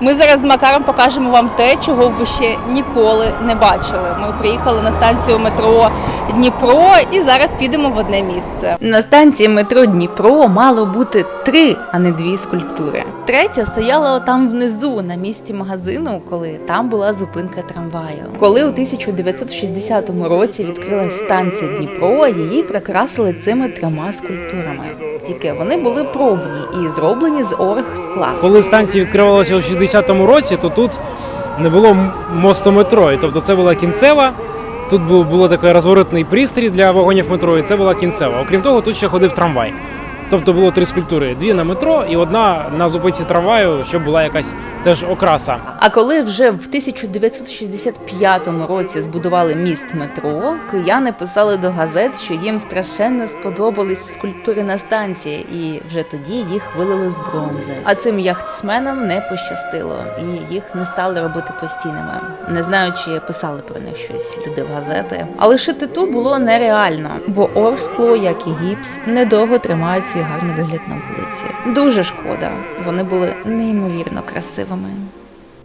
Ми зараз з Макаром покажемо вам те, чого ви ще ніколи не бачили. Ми приїхали на станцію метро Дніпро і зараз підемо в одне місце. На станції метро Дніпро мало бути три, а не дві скульптури. Третя стояла там внизу, на місці магазину, коли там була зупинка трамваю. Коли у 1960 році відкрилась станція Дніпро, її прикрасили цими трьома скульптурами. Тільки вони були пробні і зроблені з оргскла. Коли станція відкривалася у 60-му році, то тут не було мосту метро. І, тобто це була кінцева. Тут був було такий розворотний пристрій для вагонів метро, і це була кінцева. Окрім того, тут ще ходив трамвай. Тобто було три скульптури: дві на метро і одна на зупинці трамваю, щоб була якась теж окраса. А коли вже в 1965 році збудували міст метро, кияни писали до газет, що їм страшенно сподобались скульптури на станції, і вже тоді їх вилили з бронзи. А цим яхтсменам не пощастило, і їх не стали робити постійними. Не знаю, чи писали про них щось люди в газети. Але шити ту було нереально, бо орскло, як і гіпс, недовго тримають свій гарний вигляд на вулиці. Дуже шкода, вони були неймовірно красивими.